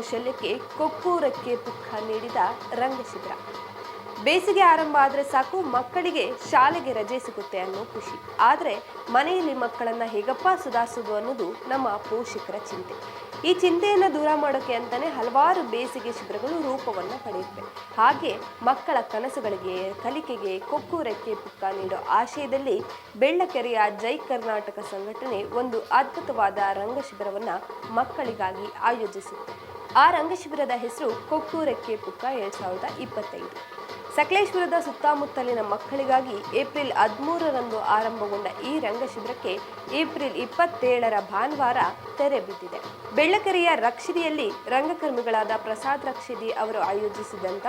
ಕೌಶಲ್ಯಕ್ಕೆ ಕೊಕ್ಕೂರಕ್ಕೆ ಪುಕ್ಕ ನೀಡಿದ ರಂಗಶಿಬಿರ ಬೇಸಿಗೆ ಆರಂಭ ಆದರೆ ಸಾಕು, ಮಕ್ಕಳಿಗೆ ಶಾಲೆಗೆ ರಜೆ ಸಿಗುತ್ತೆ ಅನ್ನೋ ಖುಷಿ. ಆದರೆ ಮನೆಯಲ್ಲಿ ಮಕ್ಕಳನ್ನ ಹೇಗಪ್ಪ ಸುಧಾರಿಸೋದು ಅನ್ನೋದು ನಮ್ಮ ಪೋಷಕರ ಚಿಂತೆ. ಈ ಚಿಂತೆಯನ್ನು ದೂರ ಮಾಡೋಕೆ ಅಂತಾನೆ ಹಲವಾರು ಬೇಸಿಗೆ ಶಿಬಿರಗಳು ರೂಪವನ್ನು ಪಡೆಯುತ್ತವೆ. ಹಾಗೆ ಮಕ್ಕಳ ಕನಸುಗಳಿಗೆ, ಕಲಿಕೆಗೆ ಕೊಕ್ಕು ರೆಕ್ಕೆ ಪುಕ್ಕ ನೀಡೋ ಆಶಯದಲ್ಲಿ ಬೆಳ್ಳಕೆರೆಯ ಜೈ ಕರ್ನಾಟಕ ಸಂಘಟನೆ ಒಂದು ಅದ್ಭುತವಾದ ರಂಗ ಶಿಬಿರವನ್ನು ಮಕ್ಕಳಿಗಾಗಿ ಆಯೋಜಿಸಿತ್ತು. ಆ ರಂಗಶಿಬಿರದ ಹೆಸರು ಕೊಕ್ಕೂರಕ್ಕೆ ಪುಕ್ಕ ಎರಡ್ ಸಾವಿರದ ಇಪ್ಪತ್ತೈದು. ಸಕಲೇಶ್ವರದ ಸುತ್ತಮುತ್ತಲಿನ ಮಕ್ಕಳಿಗಾಗಿ ಏಪ್ರಿಲ್ ಹದಿಮೂರರಂದು ಆರಂಭಗೊಂಡ ಈ ರಂಗಶಿಬಿರಕ್ಕೆ ಏಪ್ರಿಲ್ ಇಪ್ಪತ್ತೇಳರ ಭಾನುವಾರ ತೆರೆ ಬಿದ್ದಿದೆ. ಬೆಳ್ಳಕೆರೆಯ ರಕ್ಷಿದಿಯಲ್ಲಿ ರಂಗಕರ್ಮಿಗಳಾದ ಪ್ರಸಾದ್ ರಕ್ಷಿದಿ ಅವರು ಆಯೋಜಿಸಿದಂತ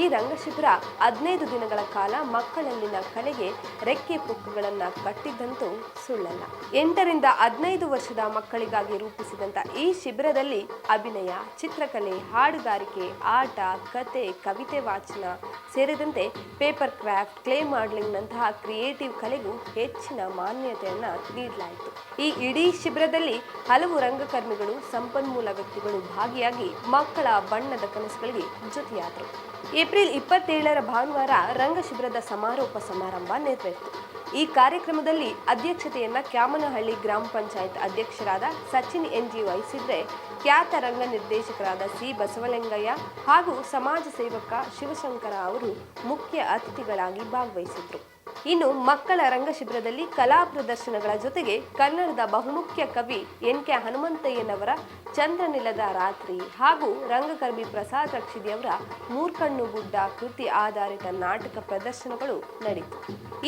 ಈ ರಂಗಶಿಬಿರ ಹದಿನೈದು ದಿನಗಳ ಕಾಲ ಮಕ್ಕಳಲ್ಲಿನ ಕಲೆಗೆ ರೆಕ್ಕೆ ಪುಕ್ಕುಗಳನ್ನ ಕಟ್ಟಿದ್ದಂತೂ ಸುಳ್ಳಲ್ಲ. ಎಂಟರಿಂದ ಹದಿನೈದು ವರ್ಷದ ಮಕ್ಕಳಿಗಾಗಿ ರೂಪಿಸಿದಂತ ಈ ಶಿಬಿರದಲ್ಲಿ ಅಭಿನಯ, ಚಿತ್ರಕಲೆ, ಹಾಡುಗಾರಿಕೆ, ಆಟ, ಕತೆ, ಕವಿತೆ, ವಾಚನ ಸೇರಿದಂತೆ ಪೇಪರ್ ಕ್ರಾಫ್ಟ್ ಕ್ಲೇ ಮಾಡ್ಲಿಂಗ್ನಂತಹ ಕ್ರಿಯೇಟಿವ್ ಕಲೆಗೂ ಹೆಚ್ಚಿನ ಮಾನ್ಯತೆಯನ್ನು ನೀಡಲಾಯಿತು. ಈ ಇಡೀ ಶಿಬಿರದಲ್ಲಿ ಹಲವು ರಂಗಕರ್ಮಿಗಳು, ಸಂಪನ್ಮೂಲ ವ್ಯಕ್ತಿಗಳು ಭಾಗಿಯಾಗಿ ಮಕ್ಕಳ ಬಣ್ಣದ ಕನಸುಗಳಿಗೆ ಜೊತೆಯಾದರು. ಏಪ್ರಿಲ್ ಇಪ್ಪತ್ತೇಳರ ಭಾನುವಾರ ರಂಗ ಶಿಬಿರದ ಸಮಾರೋಪ ಸಮಾರಂಭ ನೆರವೇರಿತು. ಈ ಕಾರ್ಯಕ್ರಮದಲ್ಲಿ ಅಧ್ಯಕ್ಷತೆಯನ್ನ ಕ್ಯಾಮನಹಳ್ಳಿ ಗ್ರಾಮ ಪಂಚಾಯತ್ ಅಧ್ಯಕ್ಷರಾದ ಸಚಿನ್ ಎನ್ಜಿ ವಹಿಸಿದ್ರೆ ಖ್ಯಾತ ರಂಗ ನಿರ್ದೇಶಕರಾದ ಸಿ ಬಸವಲಿಂಗಯ್ಯ ಹಾಗೂ ಸಮಾಜ ಸೇವಕ ಶಿವಶಂಕರ ಅವರು ಮುಖ್ಯ ಅತಿಥಿಗಳಾಗಿ ಭಾಗವಹಿಸಿದ್ರು. ಇನ್ನು ಮಕ್ಕಳ ರಂಗಶಿಬಿರದಲ್ಲಿ ಕಲಾ ಪ್ರದರ್ಶನಗಳ ಜೊತೆಗೆ ಕನ್ನಡದ ಬಹುಮುಖ್ಯ ಕವಿ ಎನ್ ಕೆ ಹನುಮಂತಯ್ಯನವರ ಚಂದ್ರನಿಲ್ಲದ ರಾತ್ರಿ ಹಾಗೂ ರಂಗಕರ್ಮಿ ಪ್ರಸಾದ್ ರಕ್ಷಿದಿಯವರ ಮೂರ್ಕಣ್ಣು ಗುಡ್ಡ ಕೃತಿ ಆಧಾರಿತ ನಾಟಕ ಪ್ರದರ್ಶನಗಳು ನಡೆಯಿತು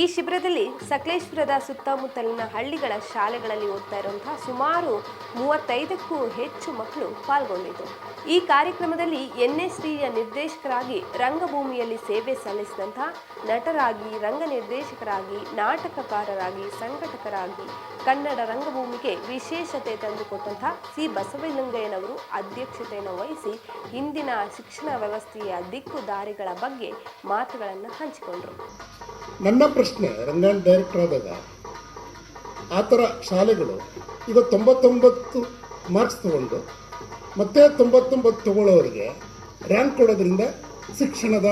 ಈ ಶಿಬಿರದಲ್ಲಿ ಸಕಲೇಶ್ವರದ ಸುತ್ತಮುತ್ತಲಿನ ಹಳ್ಳಿಗಳ ಶಾಲೆಗಳಲ್ಲಿ ಓದ್ತಾ ಇರುವಂತಹ ಸುಮಾರು ಮೂವತ್ತೈದಕ್ಕೂ ಹೆಚ್ಚು ಮಕ್ಕಳು ಪಾಲ್ಗೊಂಡಿದ್ದರು. ಈ ಕಾರ್ಯಕ್ರಮದಲ್ಲಿ ಎನ್ಎಸ್ಡಿಯ ನಿರ್ದೇಶಕರಾಗಿ ರಂಗಭೂಮಿಯಲ್ಲಿ ಸೇವೆ ಸಲ್ಲಿಸಿದಂತಹ ನಟರಾಗಿ ರಂಗ ನಿರ್ದೇಶಕರಾಗಿ ನಾಟಕಕಾರರಾಗಿ, ಸಂಘಟಕರಾಗಿ ಕನ್ನಡ ರಂಗಭೂಮಿಗೆ ವಿಶೇಷತೆ ತಂದುಕೊಟ್ಟಂತಹ ಸಿ. ಬಸವಲಿಂಗಯ್ಯನವರು ಅಧ್ಯಕ್ಷತೆಯನ್ನು ವಹಿಸಿ ಇಂದಿನ ಶಿಕ್ಷಣ ವ್ಯವಸ್ಥೆಯ ದಿಕ್ಕು ದಾರಿಗಳ ಬಗ್ಗೆ ಮಾತುಗಳನ್ನು ಹಂಚಿಕೊಂಡರು. ನನ್ನ ಪ್ರಶ್ನೆ ರಂಗಾಯಣ ಡೈರೆಕ್ಟರ್ ಆದಾಗ, ಆ ಥರ ಶಾಲೆಗಳು ಈಗ ತೊಂಬತ್ತೊಂಬತ್ತು ಮಾರ್ಕ್ಸ್ ತಗೊಂಡು ಮತ್ತೆ ತೊಂಬತ್ತೊಂಬತ್ತು ತಗೊಳ್ಳೋರಿಗೆ ರ್ಯಾಂಕ್ ಕೊಡೋದ್ರಿಂದ ಶಿಕ್ಷಣದ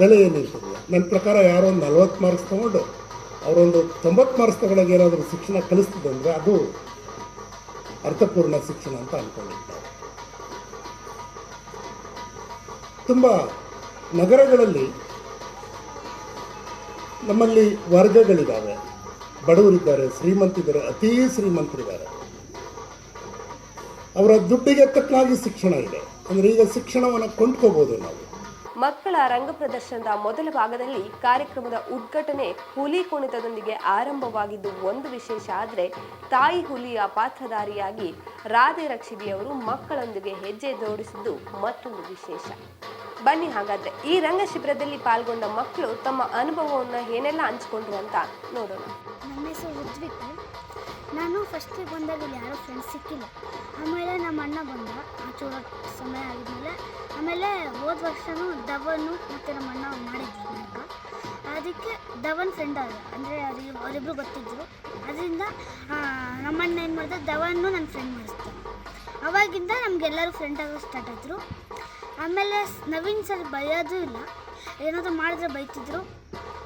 ಬೆಲೆ ಏನಿರ್ತದೆ ನನ್ನ ಪ್ರಕಾರ ಯಾರೋ ಒಂದು ನಲ್ವತ್ತು ಮಾರ್ಕ್ಸ್ ತೊಗೊಂಡು ಅವರೊಂದು ತೊಂಬತ್ತು ಮಾರ್ಕ್ಸ್ ತಗೊಳಗೆ ಏನಾದರೂ ಶಿಕ್ಷಣ ಕಲಿಸ್ತದೆ ಅಂದರೆ ಅದು ಅರ್ಥಪೂರ್ಣ ಶಿಕ್ಷಣ ಅಂತ ಅಂದ್ಕೊಂಡಿದ್ದಾರೆ ತುಂಬ ನಗರಗಳಲ್ಲಿ ನಮ್ಮಲ್ಲಿ ವರ್ಗಗಳಿದ್ದಾವೆ ಬಡವರಿದ್ದಾರೆ, ಶ್ರೀಮಂತಿದ್ದಾರೆ, ಅತೀ ಶ್ರೀಮಂತರಿದ್ದಾರೆ. ಅವರ ದುಡ್ಡಿಗೆ ತಕ್ಕನಾಗಿ ಶಿಕ್ಷಣ ಇದೆ. ಅಂದರೆ ಈಗ ಶಿಕ್ಷಣವನ್ನು ಕೊಂಡ್ಕೋಬೋದು ನಾವು. ಮಕ್ಕಳ ರಂಗ ಪ್ರದರ್ಶನದ ಮೊದಲ ಭಾಗದಲ್ಲಿ ಕಾರ್ಯಕ್ರಮದ ಉದ್ಘಾಟನೆ ಹುಲಿ ಕುಣಿತದೊಂದಿಗೆ ಆರಂಭವಾಗಿದ್ದು ಒಂದು ವಿಶೇಷ ಆದರೆ ತಾಯಿ ಹುಲಿಯ ಪಾತ್ರಧಾರಿಯಾಗಿ ರಾಧೆ ರಕ್ಷಿದಿಯವರು ಮಕ್ಕಳೊಂದಿಗೆ ಹೆಜ್ಜೆ ಜೋಡಿಸಿದ್ದು ಮತ್ತೊಂದು ವಿಶೇಷ. ಬನ್ನಿ ಹಾಗಾದ್ರೆ ಈ ರಂಗ ಶಿಬಿರದಲ್ಲಿ ಪಾಲ್ಗೊಂಡ ಮಕ್ಕಳು ತಮ್ಮ ಅನುಭವವನ್ನು ಏನೆಲ್ಲ ಹಂಚಿಕೊಂಡ್ರು ಅಂತ ನೋಡೋಣ. ನನ್ನ ಹೆಸರು ನಾನು ಫಸ್ಟಿಗೆ ಬಂದಾಗ ಯಾರೂ ಫ್ರೆಂಡ್ಸ್ ಸಿಕ್ಕಿಲ್ಲ. ಆಮೇಲೆ ನಮ್ಮ ಅಣ್ಣ ಬಂದ. ಆಚೂರ ಸಮಯ ಆಗಿದ್ಮೇಲೆ, ಆಮೇಲೆ ಹೋದ ವರ್ಷನೂ ಧವನು ಮತ್ತು ನಮ್ಮ ಅಣ್ಣ ಮಾಡಿದ್ವಿ ನಾಟಕ ಅದಕ್ಕೆ ಧವನ್ ಫ್ರೆಂಡ್ ಆದ ಅಂದರೆ ಅದು ಅವರಿಬ್ಬರು ಗೊತ್ತಿದ್ದರು ಅದರಿಂದ ನಮ್ಮಣ್ಣ ಏನು ಮಾಡಿದೆ ಧವನ್ನು ನನ್ನ ಫ್ರೆಂಡ್ ಮಾಡಿಸ್ತಾರೆ ಅವಾಗಿಂದ ನಮಗೆಲ್ಲರೂ ಫ್ರೆಂಡ್ ಆಗೋ ಸ್ಟಾರ್ಟ್ ಆದರು. ಆಮೇಲೆ ನವೀನ್ ಸರ್ ಬೈಯೋದೂ ಇಲ್ಲ. ಏನಾದರೂ ಮಾಡಿದ್ರೆ ಬೈತಿದ್ರು.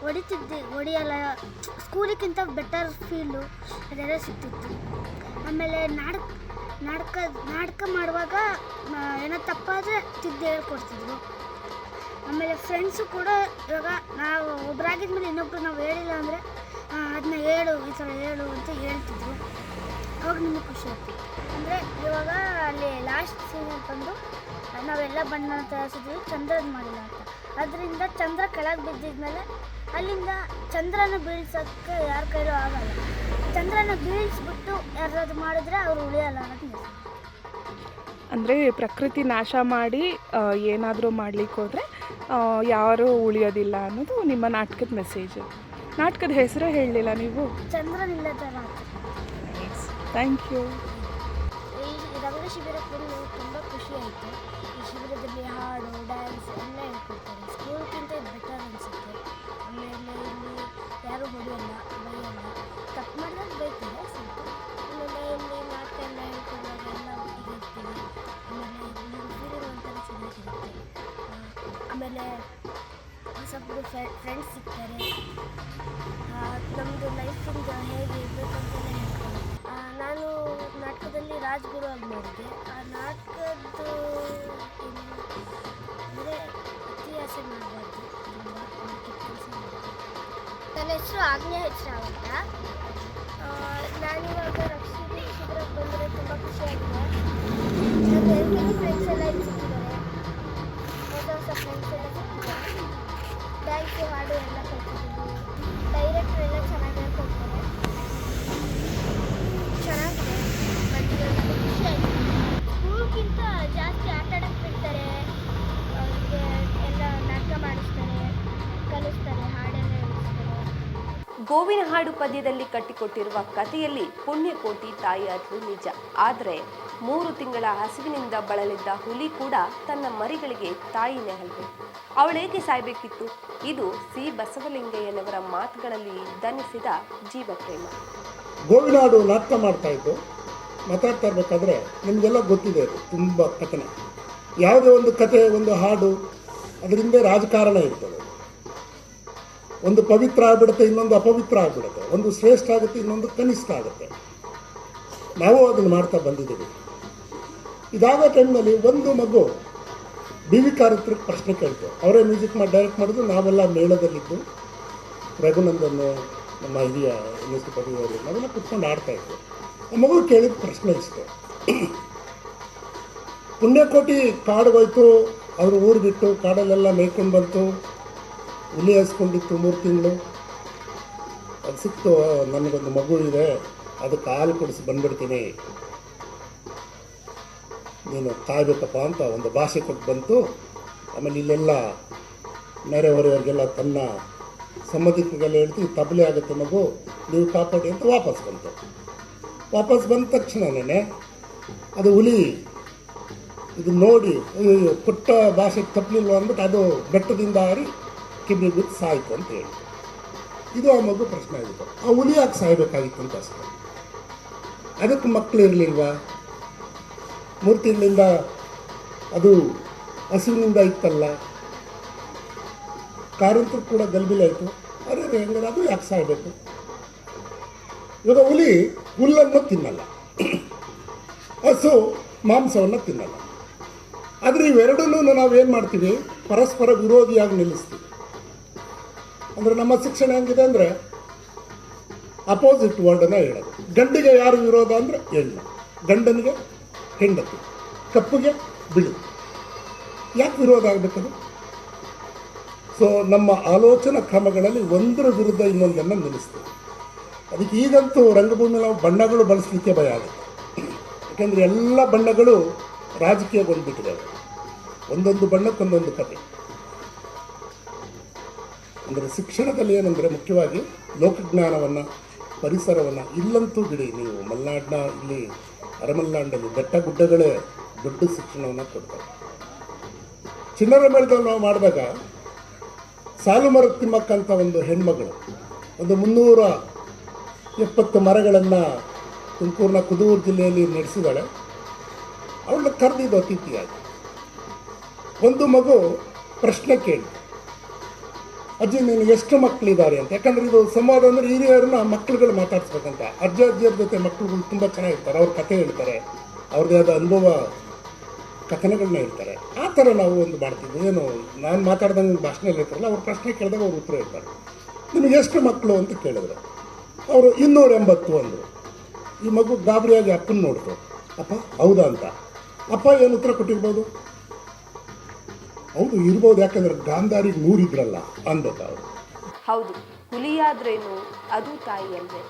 ಹೊಡಿತಿದ್ದೆ, ಹೊಡಿಯಲ್ಲ. ಸ್ಕೂಲಿಗಿಂತ ಬೆಟರ್ ಫೀಲು ಅದೆಲ್ಲ ಸಿಗ್ತಿತ್ತು. ಆಮೇಲೆ ನಾಟಕ ನಾಟಕ ನಾಟಕ ಮಾಡುವಾಗ ಏನೋ ತಪ್ಪಾದರೆ ತಿದ್ದು ಹೇಳ್ಕೊಡ್ತಿದ್ರು. ಆಮೇಲೆ ಫ್ರೆಂಡ್ಸು ಕೂಡ ಇವಾಗ ನಾವು ಒಬ್ಬರಾಗಿದ್ಮೇಲೆ ಇನ್ನೊಬ್ರು ನಾವು ಹೇಳಿಲ್ಲ ಅಂದರೆ ಅದನ್ನ ಹೇಳು, ಈ ಥರ ಹೇಳು ಅಂತ ಹೇಳ್ತಿದ್ರು. ಅವಾಗ ನಿಮಗೆ ಖುಷಿ ಆಗ್ತಿತ್ತು. ಅಂದರೆ ಇವಾಗ ಅಲ್ಲಿ ಲಾಸ್ಟ್ ಸೀನಲ್ಲಿ ಬಂದು ನಾವೆಲ್ಲ ಬಣ್ಣ ತಯಾರಿಸಿದ್ವಿ ಚಂದ್ರನ ಮಾಡಿಲ್ಲ ಅಂತ. ಅದರಿಂದ ಚಂದ್ರ ಕೆಳಗೆ ಬಿದ್ದಿದ್ಮೇಲೆ ಅಲ್ಲಿಂದ ಚಂದ್ರನ ಬೀಳ್ಸೋಕ್ಕೆ ಯಾರ ಕೈಲೂ ಆಗಲ್ಲ. ಚಂದ್ರನ ಬೀಳಿಸ್ಬಿಟ್ಟು ಯಾರಾದ್ರು ಮಾಡಿದ್ರೆ ಅವ್ರು ಉಳಿಯಲ್ಲ ಅನ್ನೋದು. ಅಂದರೆ ಪ್ರಕೃತಿ ನಾಶ ಮಾಡಿ ಏನಾದರೂ ಮಾಡ್ಲಿಕ್ಕೆ ಹೋದರೆ ಯಾರೂ ಉಳಿಯೋದಿಲ್ಲ ಅನ್ನೋದು ನಿಮ್ಮ ನಾಟಕದ ಮೆಸೇಜು ನಾಟಕದ ಹೆಸರು ಹೇಳಲಿಲ್ಲ ನೀವು? ಚಂದ್ರನಿಲ್ಲದ ಥ್ಯಾಂಕ್ ಯು ಈ ರಂಗ ಶಿಬಿರ ಫುಲ್ಲು ತುಂಬ ಖುಷಿ ಆಯಿತು. ಈ ಶಿಬಿರದಲ್ಲಿ ಹಾಡು ಡ್ಯಾನ್ಸ್ ಎಲ್ಲ ಹೇಳ್ಕೊಡ್ತಾರೆ. ಫ್ರೆಂಡ್ಸ್ ಸಿಗ್ತಾರೆ ನಮ್ಮದು ಲೈಫಿಂದ ಹೇಗೆ ಇರಬೇಕು ಅಂತಲೇ ಹೇಳ್ತಾರೆ ಆ, ನಾನು ನಾಟಕದಲ್ಲಿ ರಾಜ್ಗುರು ಆಗಿ ಮಾಡಿದ್ದೆ ಆ ನಾಟಕದ್ದು ಅಂದರೆ ಅತಿ ಆಸೆ ಮಾಡಬಾರ್ದು ನನ್ನ ಹೆಸರು ಆಗ್ನೇಯ ಹೆಸರು ಅಂತ. ನಾನಿವಾಗ ಶಿಬಿರಕ್ಕೆ ಬಂದರೆ ತುಂಬ ಖುಷಿಯಾಗಿದೆ ಎಲ್ಲರೂ ಫ್ರೆಂಡ್ಸ್ ಎಲ್ಲ ಡ್ಯಾನ್ಸು ಹಾಡು ಎಲ್ಲ ಕಲ್ತಿದ್ದೀವಿ ಡೈರೆಕ್ಟ್ರ್ ಎಲ್ಲ ಚೆನ್ನಾಗಿ ಹೇಳ್ಕೊಡ್ತಾರೆ ಚೆನ್ನಾಗಿದೆ. ಬಂದಿರೋ ಖುಷಿ ಆಯಿತು. ಸ್ಕೂಲ್ಗಿಂತ ಜಾಸ್ತಿ ಆಟ ಬಿಡ್ತಾರೆ. ಅವ್ರಿಗೆ ಎಲ್ಲ ನಾಟಕ ಮಾಡಿಸ್ತಾರೆ, ಕಲಿಸ್ತಾರೆ ಹಾಡೆಲ್ಲ ಗೋವಿನ ಹಾಡು ಪದ್ಯದಲ್ಲಿ ಕಟ್ಟಿಕೊಟ್ಟಿರುವ ಕಥೆಯಲ್ಲಿ ಪುಣ್ಯಕೋಟಿ ತಾಯಿ ಅದು ನಿಜ. ಆದರೆ ಮೂರು ತಿಂಗಳ ಹಸಿವಿನಿಂದ ಬಳಲಿದ್ದ ಹುಲಿ ಕೂಡ ತನ್ನ ಮರಿಗಳಿಗೆ ತಾಯಿ ನೆಹಲ್ವೆ. ಅವಳೇಕೆ ಸಾಯ್ಬೇಕಿತ್ತು? ಇದು ಸಿ. ಬಸವಲಿಂಗಯ್ಯನವರ ಮಾತುಗಳಲ್ಲಿ ದನಿಸಿದ ಜೀವಪ್ರೇಮ. ಗೋವಿನಾಡು ನಾಟಕ ಮಾಡ್ತಾ ಇದ್ದು ಮಾತಾಡ್ತಾ ಇರ್ಬೇಕಾದ್ರೆ ನಿಮಗೆಲ್ಲ ಗೊತ್ತಿದೆ ಅದು, ತುಂಬ ಕಥನ. ಯಾವುದೇ ಒಂದು ಕತೆ ಒಂದು ಹಾಡು, ಅದರಿಂದ ರಾಜಕಾರಣ ಇರ್ತದೆ. ಒಂದು ಪವಿತ್ರ ಆಗ್ಬಿಡುತ್ತೆ, ಇನ್ನೊಂದು ಅಪವಿತ್ರ ಆಗ್ಬಿಡುತ್ತೆ. ಒಂದು ಶ್ರೇಷ್ಠ ಆಗುತ್ತೆ, ಇನ್ನೊಂದು ಕನಿಷ್ಠ ಆಗುತ್ತೆ. ನಾವು ಅದನ್ನು ಮಾಡ್ತಾ ಬಂದಿದ್ದೀವಿ. ಇದಾದ ಟೈಮ್ನಲ್ಲಿ ಒಂದು ಮಗು ಬಿ ವಿ ಕಾರ್ಯಕ್ರಮಕ್ಕೆ ಪ್ರಶ್ನೆ ಕೇಳ್ತು. ಅವರೇ ಮ್ಯೂಸಿಕ್ ಮಾಡಿ ಡೈರೆಕ್ಟ್ ಮಾಡಿದ್ರು. ನಾವೆಲ್ಲ ಮೇಳದಲ್ಲಿದ್ದು. ರಘುನಂದನ್ ನಮ್ಮ ಹಿರಿಯ ಮ್ಯೂಸಿಕ್ ಪದವಿಯವರು ನಾವೆಲ್ಲ ಕುತ್ಕೊಂಡು ಆಡ್ತಾ ಇದ್ವಿ. ಆ ಮಗು ಕೇಳಿದ ಪ್ರಶ್ನೆ ಇಷ್ಟು. ಪುಣ್ಯಕೋಟಿ ಕಾಡು ಹೋಯ್ತು. ಅವರು ಊರು ಬಿಟ್ಟು ಕಾಡಲ್ಲೆಲ್ಲ ಮೇಯ್ಕೊಂಡು ಬಂತು. ಹುಲಿ ಹಸ್ಕೊಂಡಿತ್ತು ಮೂರು ತಿಂಗಳು. ಅದು ಸಿಕ್ತು, ನನಗೊಂದು ಮಗು ಇದೆ. ಅದಕ್ಕೆ ಹಾಲು ಕುಡಿಸಿ ಬಂದ್ಬಿಡ್ತೀನಿ. ನೀನು ಕಾಯ್ಬೇಕಪ್ಪ ಅಂತ ಒಂದು ಭಾಷೆ ಕೊಟ್ಟು ಬಂತು. ಆಮೇಲೆ ಇಲ್ಲೆಲ್ಲ ನೆರೆಹೊರೆಯವ್ರಿಗೆಲ್ಲ ತನ್ನ ಸಂಬಂಧಿಕರಿಗೆಲ್ಲ ಹೇಳ್ತು "ಇದು ತಬಲೆ ಆಗುತ್ತೆ ಮಗು, ನೀವು ಕಾಪಾಡಿ ಅಂತ ವಾಪಸ್ ಬಂತು. ವಾಪಸ್ ಬಂದ ತಕ್ಷಣನೇ ಅದು ಹುಲಿ ಇದು ನೋಡಿ ಪುಟ್ಟ ಭಾಷೆ ತಪ್ಪಲಿಲ್ವ ಅಂದ್ಬಿಟ್ಟು ಅದು ಬೆಟ್ಟದಿಂದ ಹಾರಿ ಕಿಬ್ಬಿ ಬಿದ್ದು ಸಾಯ್ತು ಅಂತ ಹೇಳಿ. ಇದು ಆ ಮಗು ಪ್ರಶ್ನೆ ಆಗಿತ್ತು. ಆ ಹುಲಿ ಯಾಕೆ ಸಾಯ್ಬೇಕಾಗಿತ್ತು ಅಂತ ಅಷ್ಟೇ. ಅದಕ್ಕೆ ಮಕ್ಕಳು ಇರಲಿಲ್ವಾ? ಮೂರು ತಿಂಗಳಿಂದ ಅದು ಹಸುವಿನಿಂದ ಇತ್ತಲ್ಲ? ಕಾರಂತೂ ಕೂಡ ಗಲ್ಬಿಲಾಯಿತು ಅರೆ ಹಂಗಾರೆ ಅದು ಯಾಕೆ ಸಾಯಬೇಕು? ಇವಾಗ ಹುಲಿ, ಹುಲ್ಲನ್ನು ತಿನ್ನಲ್ಲ. ಹಸು ಮಾಂಸವನ್ನು ತಿನ್ನಲ್ಲ. ಆದರೆ ಇವೆರಡನ್ನೂ ನಾವೇನು ಮಾಡ್ತೀವಿ? ಪರಸ್ಪರ ವಿರೋಧಿಯಾಗಿ ನಿಲ್ಲಿಸ್ತೀವಿ. ಅಂದರೆ ನಮ್ಮ ಶಿಕ್ಷಣ ಹೆಂಗಿದೆ ಅಂದರೆ ಅಪೋಸಿಟ್ ವರ್ಡನ್ನು ಹೇಳೋದು. ಗಂಡಿಗೆ ಯಾರು ವಿರೋಧ ಅಂದರೆ ಹೆಣ್ಣು. ಗಂಡನಿಗೆ ಹೆಂಡತಿ, ಕಪ್ಪುಗೆ ಬಿಡು ಯಾಕೆ ವಿರೋಧ ಆಗಬೇಕದು? ಸೊ ನಮ್ಮ ಆಲೋಚನಾ ಕ್ರಮಗಳಲ್ಲಿ ಒಂದರ ವಿರುದ್ಧ ಇನ್ನೊಂದನ್ನು ನಿಲ್ಲಿಸ್ತೇವೆ. ಅದಕ್ಕೆ ಈಗಂತೂ ರಂಗಭೂಮಿ ನಾವು ಬಣ್ಣಗಳು ಬಳಸಲಿಕ್ಕೆ ಭಯ ಆಗುತ್ತೆ. ಯಾಕೆಂದರೆ ಎಲ್ಲ ಬಣ್ಣಗಳು ರಾಜಕೀಯಗೊಂಡ್ಬಿಟ್ಟಿದ್ದಾವೆ ಒಂದೊಂದು ಬಣ್ಣಕ್ಕೊಂದೊಂದು ಕತೆ. ಅಂದರೆ ಶಿಕ್ಷಣದಲ್ಲಿ ಏನಂದರೆ ಮುಖ್ಯವಾಗಿ ಲೋಕಜ್ಞಾನವನ್ನು, ಪರಿಸರವನ್ನು ಇಲ್ಲಂತೂ ಬಿಡಿ ನೀವು ಮಲೆನಾಡಿನ ಇಲ್ಲಿ ಅರಮಲ್ನಾಡಲ್ಲಿ ಬೆಟ್ಟ ಗುಡ್ಡಗಳೇ ದೊಡ್ಡ ಶಿಕ್ಷಣವನ್ನು ಕೊಡ್ತಾರೆ. ಚಿನ್ನರ ಮೇಳದಲ್ಲಿ ನಾವು ಮಾಡಿದಾಗ ಸಾಲು ಮರ ಒಂದು ಹೆಣ್ಮಗಳು, ಒಂದು ಮುನ್ನೂರ ಎಪ್ಪತ್ತು ಮರಗಳನ್ನು ತುಮಕೂರಿನ ಕುದೂರು ಜಿಲ್ಲೆಯಲ್ಲಿ ನಡೆಸಿದಾಳೆ. ಅವಳನ್ನ ಕರೆದಿದ್ದು ಅತಿಥಿಯಾಗಿ. ಒಂದು ಮಗು ಪ್ರಶ್ನೆ ಕೇಳಿ ಅಜ್ಜಿ ನೀನು ಎಷ್ಟು ಮಕ್ಕಳಿದ್ದಾರೆ ಅಂತ. ಯಾಕಂದ್ರೆ ಇದು ಸಂವಾದ ಅಂದರೆ ಹಿರಿಯರನ್ನ ಮಕ್ಕಳುಗಳು ಮಾತಾಡ್ಸ್ಬೇಕಂತ. ಅಜ್ಜ ಅಜ್ಜಿಯರ ಜೊತೆ ಮಕ್ಕಳುಗಳು ತುಂಬ ಚೆನ್ನಾಗಿರ್ತಾರೆ ಅವ್ರ ಕತೆ ಹೇಳ್ತಾರೆ. ಅವ್ರದ್ದೇ ಆದ ಅನುಭವ ಕಥನಗಳನ್ನ ಹೇಳ್ತಾರೆ. ಆ ಥರ ನಾವು ಒಂದು ಮಾಡ್ತೀವಿ. ಏನು, ನಾನು ಮಾತಾಡ್ದಂಗೆ ಭಾಷಣ ಹೇಳ್ತಾರಲ್ಲ, ಅವ್ರ ಪ್ರಶ್ನೆ ಕೇಳಿದಾಗ ಅವ್ರು ಉತ್ತರ ಹೇಳ್ತಾರೆ. ನಿಮಗೆ ಎಷ್ಟು ಮಕ್ಕಳು ಅಂತ ಕೇಳಿದ್ರು. ಅವರು ಇನ್ನೂರ ಎಂಬತ್ತು ಅಂದರು. ಈ ಮಗು ಗಾಬರಿಯಾಗಿ ಅಪ್ಪನ ನೋಡ್ತು. ಅಪ್ಪ, ಹೌದಾ ಅಂತ. ಅಪ್ಪ ಏನು ಉತ್ತರ ಕೊಟ್ಟಿರ್ಬೋದು? ಹೌದು, ಇರ್ಬೋದು. ಯಾಕಂದ್ರೆ ಗಾಂಧಾರಿಗೆ ನೂರಿದ್ರಲ್ಲ ಅಂದದ್ದು ಅವರು. ಹೌದು, ಹುಲಿಯಾದ್ರೇನು ಅದು ತಾಯಿ ಅಲ್ವೇ.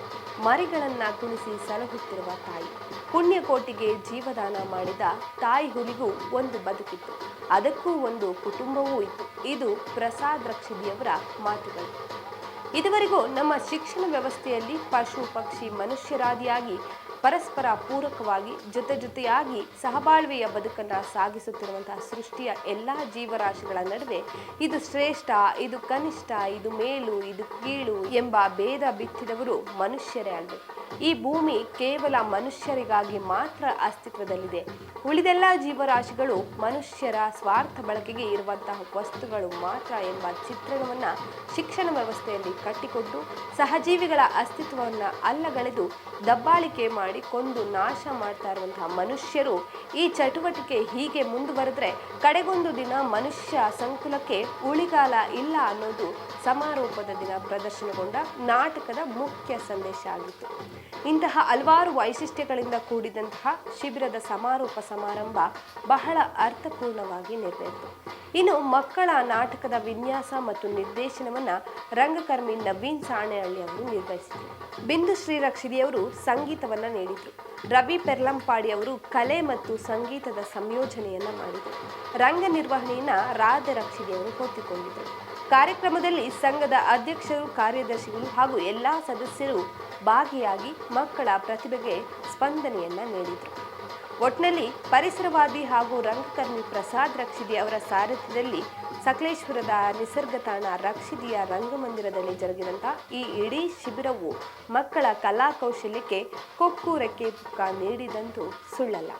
ಮರಿಗಳನ್ನ ಕುಣಿಸಿ ಸಲಹುತ್ತಿರುವ ತಾಯಿ. ಪುಣ್ಯಕೋಟಿಗೆ ಜೀವದಾನ ಮಾಡಿದ ತಾಯಿ ಹುಲಿಗೂ ಒಂದು ಬದುಕಿತ್ತು. ಅದಕ್ಕೂ ಒಂದು ಕುಟುಂಬವೂ ಇತ್ತು. ಇದು ಪ್ರಸಾದ್ ರಕ್ಷಿದಿಯವರ ಮಾತುಗಳು. ಇದುವರೆಗೂ ನಮ್ಮ ಶಿಕ್ಷಣ ವ್ಯವಸ್ಥೆಯಲ್ಲಿ ಪಶು, ಪಕ್ಷಿ, ಮನುಷ್ಯರಾದಿಯಾಗಿ ಪರಸ್ಪರ ಪೂರಕವಾಗಿ ಜೊತೆ ಜೊತೆಯಾಗಿ ಸಹಬಾಳ್ವೆಯ ಬದುಕನ್ನು ಸಾಗಿಸುತ್ತಿರುವಂತಹ ಸೃಷ್ಟಿಯ ಎಲ್ಲ ಜೀವರಾಶಿಗಳ ನಡುವೆ ಇದು ಶ್ರೇಷ್ಠ, ಇದು ಕನಿಷ್ಠ, ಇದು ಮೇಲು, ಇದು ಕೀಳು ಎಂಬ ಭೇದ ಬಿತ್ತಿದವರು ಮನುಷ್ಯರೇ ಅಲ್ವೇ. ಈ ಭೂಮಿ ಕೇವಲ ಮನುಷ್ಯರಿಗಾಗಿ ಮಾತ್ರ ಅಸ್ತಿತ್ವದಲ್ಲಿದೆ. ಉಳಿದೆಲ್ಲ ಜೀವರಾಶಿಗಳು ಮನುಷ್ಯರ ಸ್ವಾರ್ಥ ಬಳಕೆಗೆ ಇರುವಂತಹ ವಸ್ತುಗಳು ಮಾತ್ರ ಎಂಬ ಚಿತ್ರಣವನ್ನ ಶಿಕ್ಷಣ ವ್ಯವಸ್ಥೆಯಲ್ಲಿ ಕಟ್ಟಿಕೊಟ್ಟು ಸಹಜೀವಿಗಳ ಅಸ್ತಿತ್ವವನ್ನು ಅಲ್ಲಗಳೆದು ದಬ್ಬಾಳಿಕೆ ಮಾಡಿ ಕೊಂದು ನಾಶ ಮಾಡ್ತಾ ಇರುವಂತಹ ಮನುಷ್ಯರು ಈ ಚಟುವಟಿಕೆ ಹೀಗೆ ಮುಂದುವರೆದ್ರೆ ಕಡೆಗೊಂದು ದಿನ ಮನುಷ್ಯ ಸಂಕುಲಕ್ಕೆ ಉಳಿಗಾಲ ಇಲ್ಲ ಅನ್ನೋದು ಸಮಾರೋಪದ ದಿನ ಪ್ರದರ್ಶನಗೊಂಡ ನಾಟಕದ ಮುಖ್ಯ ಸಂದೇಶ ಆಗಿತ್ತು. ಇಂತಹ ಹಲವಾರು ವೈಶಿಷ್ಟ್ಯಗಳಿಂದ ಕೂಡಿದಂತಹ ಶಿಬಿರದ ಸಮಾರೋಪ ಸಮಾರಂಭ ಬಹಳ ಅರ್ಥಪೂರ್ಣವಾಗಿ ನೆರವೇರಿತು. ಇನ್ನು ಮಕ್ಕಳ ನಾಟಕದ ವಿನ್ಯಾಸ ಮತ್ತು ನಿರ್ದೇಶನವನ್ನ ರಂಗಕರ್ಮಿ ನವೀನ್ ಸಾಣೆಹಳ್ಳಿ ಅವರು ನಿರ್ವಹಿಸಿದರು. ಬಿಂದು ಶ್ರೀರಕ್ಷಿದಿಯವರು ಸಂಗೀತವನ್ನ ನೀಡಿದರು. ರವಿ ಪೆರ್ಲಂಪಾಡಿ ಅವರು ಕಲೆ ಮತ್ತು ಸಂಗೀತದ ಸಂಯೋಜನೆಯನ್ನ ಮಾಡಿದರು. ರಂಗ ನಿರ್ವಹಣೆಯನ್ನ ರಾಧೆ ರಕ್ಷಿದಿಯವರು ಹೊತ್ತಿಕೊಂಡಿದ್ದರು. ಕಾರ್ಯಕ್ರಮದಲ್ಲಿ ಸಂಘದ ಅಧ್ಯಕ್ಷರು, ಕಾರ್ಯದರ್ಶಿಗಳು ಹಾಗೂ ಎಲ್ಲಾ ಸದಸ್ಯರು ಭಾಗಿಯಾಗಿ ಮಕ್ಕಳ ಪ್ರತಿಭೆಗೆ ಸ್ಪಂದನೆಯನ್ನ ನೀಡಿದರು. ಒಟ್ನಲ್ಲಿ ಪರಿಸರವಾದಿ ಹಾಗೂ ರಂಗಕರ್ಮಿ ಪ್ರಸಾದ್ ರಕ್ಷಿದಿ ಅವರ ಸಾರಥ್ಯದಲ್ಲಿ ಸಕಲೇಶ್ವರದ ನಿಸರ್ಗ ತಾಣ ರಕ್ಷಿದಿಯ ರಂಗಮಂದಿರದಲ್ಲಿ ಜರುಗಿದಂಥ ಈ ಇಡೀ ಶಿಬಿರವು ಮಕ್ಕಳ ಕಲಾ ಕೌಶಲ್ಯಕ್ಕೆ ಕೊಕ್ಕು ರೆಕ್ಕೆ ಪುಕ್ಕ ನೀಡಿದಂತೂ ಸುಳ್ಳಲ್ಲ.